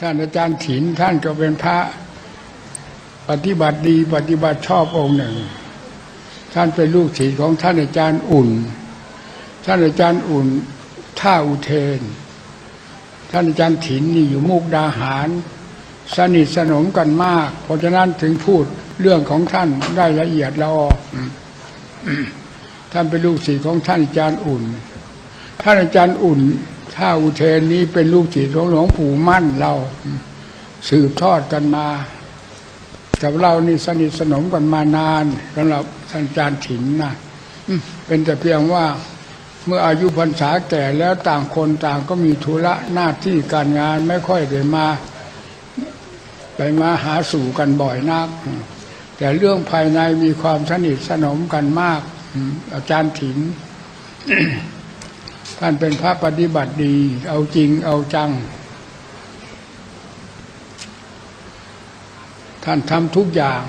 ท่านอาจารย์ถินท่านก็เป็นพระ ปฏิบัติดีปฏิบัติชอบองค์หนึ่ง ท่านเป็นลูกศิษย์ของท่านอาจารย์อุ่น ท่านอาจารย์อุ่นท่าอุเทน ท่านอาจารย์ถินนี่อยู่มุกดาหาร สนิทสนมกันมาก เพราะฉะนั้นถึงพูดเรื่องของท่านได้ละเอียดละอออืมอืมท่านเป็นลูกศิษย์ของท่านอาจารย์อุ่น ท่านอาจารย์อุ่น ท่าอุเทนนี้เป็นลูกศิษย์ของหลวงปู่มั่นเรา สืบทอดกันมา กับเรานี่สนิทสนมกันมานานสำหรับท่านอาจารย์ถิ่นนะเป็นแต่เพียงว่าเมื่ออายุพรรษาแก่แล้วต่างคนต่างก็มีธุระหน้าที่การงานไม่ค่อยได้มา ไปมาหาสู่กันบ่อยนัก แต่เรื่องภายในมีความสนิทสนมกันมาก อาจารย์ถิ่น ท่านเป็นพระปฏิบัติดี เอาจริงเอาจัง ท่านทำทุกอย่าง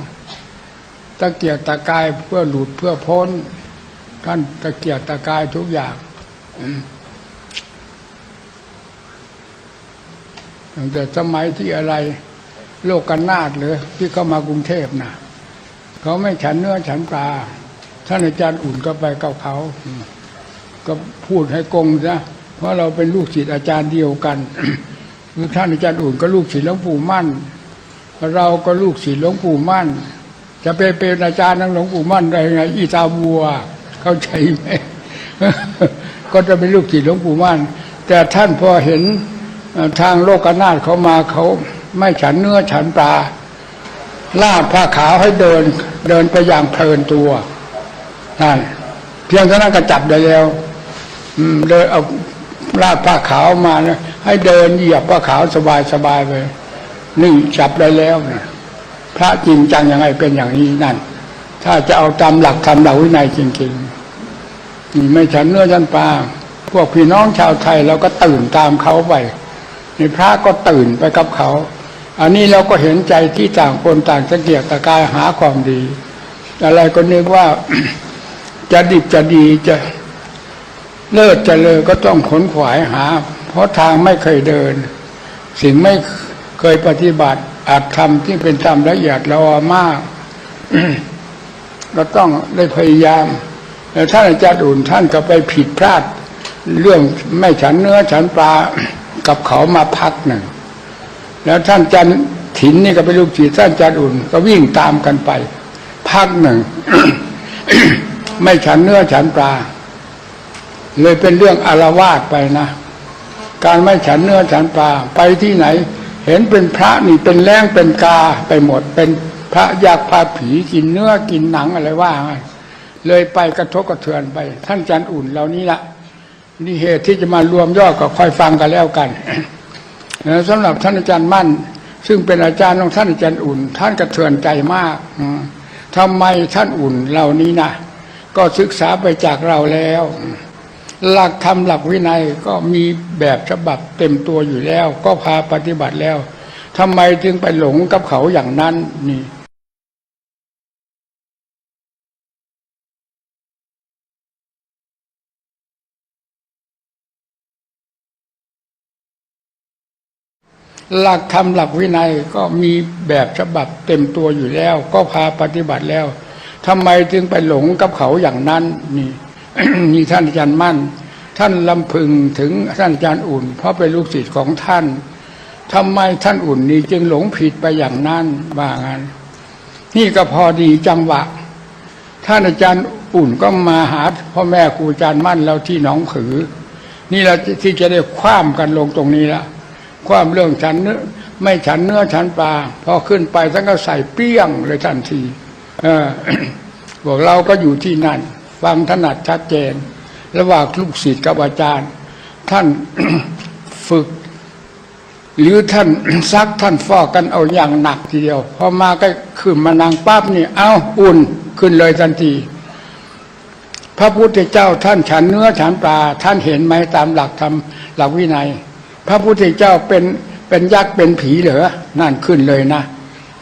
ตะเกียกตะกายเพื่อหลุดเพื่อพ้น ท่านตะเกียกตะกายทุกอย่างตั้งแต่สมัยที่อะไร โลกกันนาดเลยที่เข้ามากรุงเทพนะเขาไม่ฉันเนื้อฉันปลาท่านอาจารย์อุ่นก็ไปกับเขา ก็พูดให้กงซะเพราะเราเป็นลูกศิษย์อาจารย์เดียวกันคือท่านอาจารย์อุ่นก็ลูกศิษย์หลวงปู่มั่น เราก็ลูกศิษย์หลวงปู่มั่น จะไปเป็นอาจารย์นังหลวงปู่มั่นได้ไงอีตาบัว เข้าใจไหมก็จะเป็นลูกศิษย์หลวงปู่มั่น แต่ท่านพอเห็นทางโลกนาถเขามาเขาไม่ฉันเนื้อฉันปลาลาดผ้าขาวให้เดิน เดินไปอย่างเพลินตัวนั่นเพียงเท่านั้นก็จับได้แล้ว เดินเอาลาดผ้าขาวมานะให้เดินเหยียบผ้าขาวสบายสบายไปนี่จับได้แล้วนะพระจริงจังยังไงเป็นอย่างนี้นั่น ถ้าจะเอาตามหลักธรรมหลักวินัยจริงๆนี่ไม่ฉันเนื้อฉันปลาพวกพี่น้องชาวไทยเราก็ตื่นตามเขาไปนี่พระก็ตื่นไปกับเขา อันนี้เราก็เห็นใจที่ต่างคนต่างตะเกียกตะกายหาความดี อะไรก็นึกว่าจะดิบจะดีจะ เลิศจะเลอก็ต้องขนขวายหา เพราะทางไม่เคยเดิน สิ่งไม่เคยปฏิบัติอาจทำที่เป็นธรรมละเอียดละออมากเราต้องได้พยายามแต่ท่านอาจารย์อุ่นท่านก็ไปผิดพลาด เรื่องไม่ฉันเนื้อฉันปลากับเขามาพักหนึ่งแล้วท่านจันถินนี่ก็เป็นลูกศิษย์ท่านอาจารย์อุ่น ก็วิ่งตามกันไป พักหนึ่ง ไม่ฉันเนื้อฉันปลา เลยเป็นเรื่องอารวาสไปนะ การไม่ฉันเนื้อฉันปลาไปที่ไหน เห็นเป็นพระนี่เป็นแรงเป็นกาไปหมด เป็นพระอยากพาผีกินเนื้อกินหนังอะไรว่าไงเลยไปกระทบกระเทือนไป ท่านอาจันอุ่นเหล่านี้ละนี่เหตุที่จะมารวมยอดก็ค่อยฟังกันแล้วกันแล้วสำหรับท่านอาจารย์มั่น ซึ่งเป็นอาจารย์ของท่านอาจารย์อุ่น ท่านกระเทือนใจมากอืมทำไมท่านอุ่นเหล่านี้นะก็ศึกษาไปจากเราแล้ว หลักธรรมหลักวินัยก็มีแบบฉบับเต็มตัวอยู่แล้ว ก็พาปฏิบัติแล้วทำไมจึงไปหลงกับเขาอย่างนั้นนี่หลักธรรมหลักวินัยก็มีแบบฉบับเต็มตัวอยู่แล้ว ก็พาปฏิบัติแล้วทำไมจึงไปหลงกับเขาอย่างนั้นนี่ นี่ท่านอาจารย์มั่น ท่านลำพึงถึงท่านอาจารย์อุ่น เพราะเป็นลูกศิษย์ของท่านทำไมท่านอุ่นนี่จึงหลงผิดไปอย่างนั้นว่างั้น นี่ก็พอดีจังหวะ ท่านอาจารย์อุ่นก็มาหาพ่อแม่ครูอาจารย์มั่นเราที่หนองผือ นี่เราที่จะได้คว้ามกันลงตรงนี้ละความเรื่องฉันเนื้อไม่ฉันเนื้อฉันปลาพอขึ้นไปท่านก็ใส่เปี้ยงเลยทันที เออบอกเราก็อยู่ที่นั่น ฟังถนัดชัดเจน ระหว่างลูกศิษย์กับอาจารย์ ท่านฝึก หรือท่านซักท่านฟอกกันเอาอย่างหนักทีเดียวพอมาก็ขึ้นมานั่งปั๊บนี่เอาอุ่นขึ้นเลยทันทีพระพุทธเจ้าท่านฉันเนื้อฉันปลา ท่านเห็นไหมตามหลักธรรมหลักวินัย พระพุทธเจ้าเป็นเป็นยักษ์เป็นผีเหรอนั่นขึ้นเลยนะ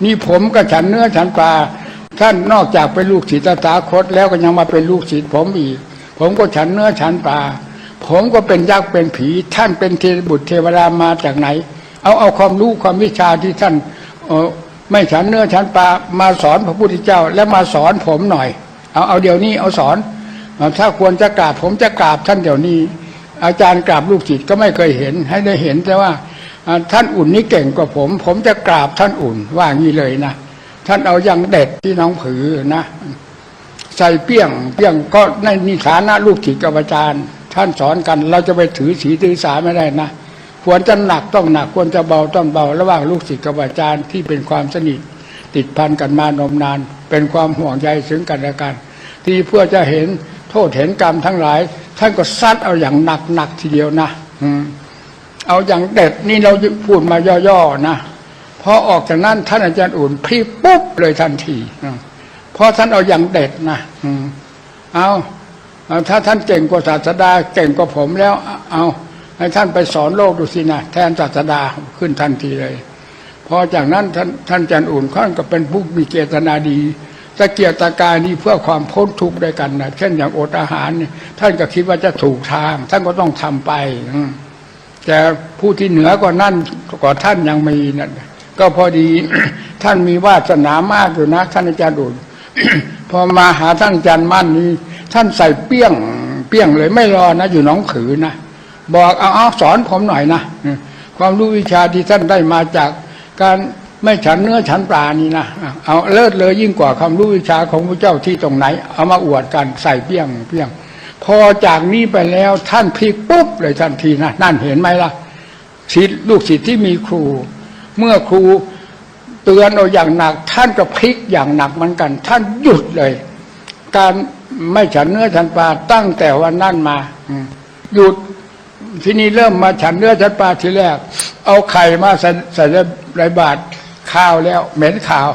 นี่ผมก็ฉันเนื้อฉันปลา ท่านนอกจากเป็นลูกศิษย์ตถาคตแล้วก็ยังมาเป็นลูกศิษย์ผมอีก ผมก็ฉันเนื้อฉันปลาผมก็เป็นยักษ์เป็นผี ท่านเป็นเทพบุตรเทวดามาจากไหน เอาเอาความรู้ความวิชาที่ท่านเออไม่ฉันเนื้อฉันปลามาสอนพระพุทธเจ้า แล้วมาสอนผมหน่อย เอาเอาเดี๋ยวนี้เอาสอน ถ้าควรจะกราบผมจะกราบท่านเดี๋ยวนี้ อาจารย์กราบลูกศิษย์ก็ไม่เคยเห็น ให้ได้เห็นแต่ว่าท่านอุ่นนี่เก่งกว่าผม ผมจะกราบท่านอุ่นว่างี้เลยนะ ท่านเอาอย่างเด็ดที่น้องผือนะ ใส่เปี้ยงเปี้ยงก็ในนิฐานะลูกศิษย์กับอาจารย์ ท่านสอนกัน เราจะไปถือสีถือสาไม่ได้นะควรจะหนักต้องหนักควรจะเบาต้องเบา ระหว่างลูกศิษย์กับอาจารย์ที่เป็นความสนิทติดพันกันมานมนาน เป็นความห่วงใยซึ่งกันและกัน ที่เพื่อจะเห็นโทษเห็นกรรมทั้งหลาย ท่านก็ซัดเอาอย่างหนักหนักทีเดียวนะอืมเอาอย่างเด็ดนี่เราพูดมาย่อๆนะ พอออกจากนั้นท่านอาจารย์อุ่นพลิกปุ๊บเลยทันทีเพราะท่านเอาอย่างเด็ดนะเอาเอาถ้าท่านเก่งกว่าศาสดาเก่งกว่าผมแล้ว เอาให้ท่านไปสอนโลกดูสินะแทนศาสดาขึ้นทันทีเลยพอจากนั้นท่านท่านอาจารย์อุ่นท่านก็เป็นผู้มีเจตนาดีตะเกียกตะกายนี้เพื่อความพ้นทุกข์ด้วยกันนะเช่นอย่างอดอาหารเนี่ยท่านก็คิดว่าจะถูกทาง ท่านก็ต้องทำไปแต่ผู้ที่เหนือกว่านั้นกว่าท่านยังมีนั่น ก็พอดี ท่านมีวาสนามากอยู่นะท่านอาจารย์อุ่นพอมาหาท่านอาจารย์มั่นนี้ท่านใส่เปี้ยง เปี้ยงเลยไม่รอนะ อยู่น้องขือนะบอกเอาเอาสอนผมหน่อยนะความรู้วิชาที่ท่านได้มาจากการไม่ฉันเนื้อฉันปลานี่นะเอาเลิศเลยยิ่งกว่าความรู้วิชาของพระเจ้าที่ตรงไหน เอามาอวดกันใส่เปี้ยงเปี้ยง พอจากนี้ไปแล้วท่านพลิกปุ๊บเลยทันทีนะนั่นเห็นไหมล่ะศิษย์ลูกศิษย์ที่มีครู เมื่อครูเตือนเอาอย่างหนัก ท่านก็พลิกอย่างหนักเหมือนกัน ท่านหยุดเลย การไม่ฉันเนื้อฉันปลาตั้งแต่วันนั้นมาหยุดที่นี้เริ่มมาฉันเนื้อฉันปลาทีแรก เอาไข่มาใส่ใส่ในบาตรข้าวแล้ว เหม็นข้าว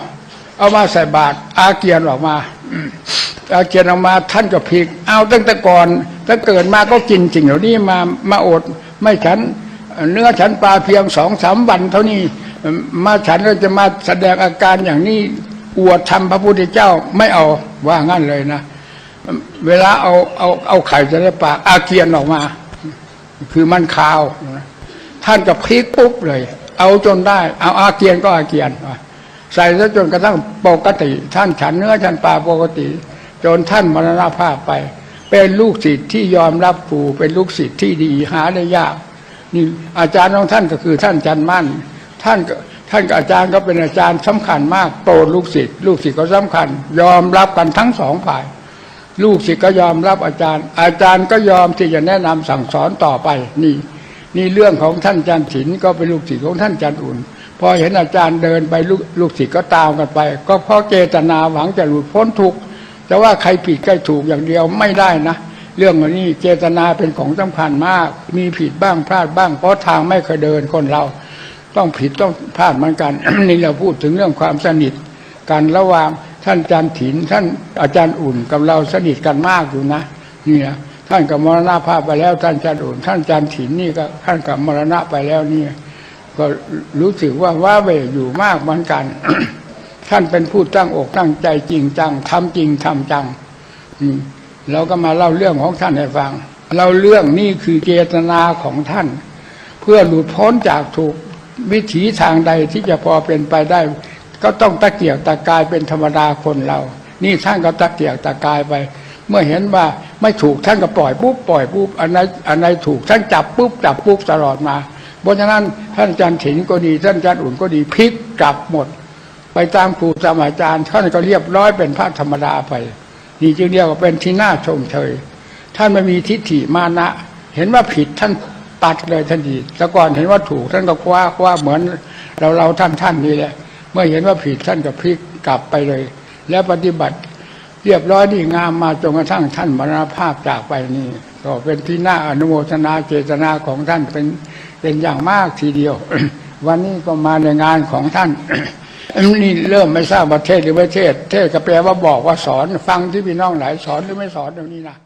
เอามาใส่บาตรอาเกียนออกมาอืมอาเกียนออกมาท่านก็พลิก เอาตั้งแต่ก่อนตั้งเกิดมาก็กินสิ่งเหล่านี้มามาอด ไม่ฉัน เนื้อฉันปลาเพียงสองสามวันเท่านี้มาฉันเราจะมาแสดงอาการอย่างนี้อวดทำพระพุทธเจ้าไม่เอาว่างั้นเลยนะ เวลาเอาเอาเอาไข่ใส่ในปากอาเกียนออกมา คือมันคาวท่านก็พลิกปุ๊บเลย เอาจนได้ เอาอาเกียนก็อาเกียนใส่ซะจนกระทั่งปกติ ท่านฉันเนื้อฉันปลาปกติ จนท่านมรณภาพไป เป็นลูกศิษย์ที่ยอมรับครูเป็นลูกศิษย์ที่ดีหาได้ยาก นี่อาจารย์ของท่านก็คือท่านจันมั่น ท่านก็ท่านกับอาจารย์ก็เป็นอาจารย์สำคัญมากโปรดลูกศิษย์ลูกศิษย์ก็สำคัญ ยอมรับกันทั้งสองฝ่าย ลูกศิษย์ก็ยอมรับอาจารย์ อาจารย์ก็ยอมที่จะแนะนำสั่งสอนต่อไปนี่ นี่เรื่องของท่านอาจารย์ถินก็เป็นลูกศิษย์ของท่านอาจารย์อุ่นพอเห็นอาจารย์เดินไปลูกลูกศิษย์ก็ตามกันไป ก็เพราะเจตนาหวังจะหลุดพ้นทุกข์แต่ว่าใครผิดใครถูกอย่างเดียวไม่ได้นะ เรื่องนนี้เจตนาเป็นของสำคัญมาก มีผิดบ้างพลาดบ้าง เพราะทางไม่เคยเดินคนเรา ต้องผิดต้องพลาดเหมือนกัน นี่เราพูดถึงเรื่องความสนิทกันระหว่างท่านอาจารย์ถินท่านอาจารย์อุ่นกับเราสนิทกันมากอยู่นะนี่นะท่านกับมรณภาพไปแล้ว ท่านอาจารย์อุ่น ท่านอาจารย์ถินนี่ก็ท่านกับมรณะไปแล้วนี่ก็รู้สึกว่าว่าเวอยู่มากเหมือนกัน ท่านเป็นผู้ตั้งอกตั้งใจจริงจังทำจริงทำจัง อืม เราก็มาเล่าเรื่องของท่านให้ฟังเล่าเรื่องนี่คือเจตนาของท่าน เพื่อหลุดพ้นจากถูกวิถีทางใดที่จะพอเป็นไปได้ ก็ต้องตะเกียกตะกายเป็นธรรมดาคนเรา นี่ท่านก็ตะเกียกตะกายไป เมื่อเห็นว่าไม่ถูกท่านก็ปล่อยปุ๊บปล่อยปุ๊บอันไหนอันไหนถูกท่านจับปุ๊บจับปุ๊บตลอดมา เพราะฉะนั้นท่านอาจารย์ถิ่นก็ดี ท่านอาจารย์อุ่นก็ดีพลิกกลับหมด ไปตามครูตามอาจารย์ท่านก็เรียบร้อยเป็นพระธรรมดาไป นี่จึงเรียกว่าเป็นที่น่าชมเชยท่านไม่มีทิฏฐิมานะ เห็นว่าผิดท่านตัดเลยทันทีแต่ก่อนเห็นว่าถูกท่านก็คว้าคว้าเหมือนเราเราท่านท่านนี่แหละ เมื่อเห็นว่าผิดท่านก็พลิกกลับไปเลย แล้วปฏิบัติ เรียบร้อยดีงามมาจนกระทั่งท่านมรณภาพจากไปนี่ก็เป็นที่น่าอนุโมทนาเจตนาของท่านเป็นเป็นอย่างมากทีเดียว วันนี้ก็มาในงานของท่าน นี่เริ่มไม่ทราบประเทศหรือประเทศ เทศก็แปลว่าบอกว่าสอน ฟังที่พี่น้องหลายสอนหรือไม่สอนเดี๋ยวนี้นะ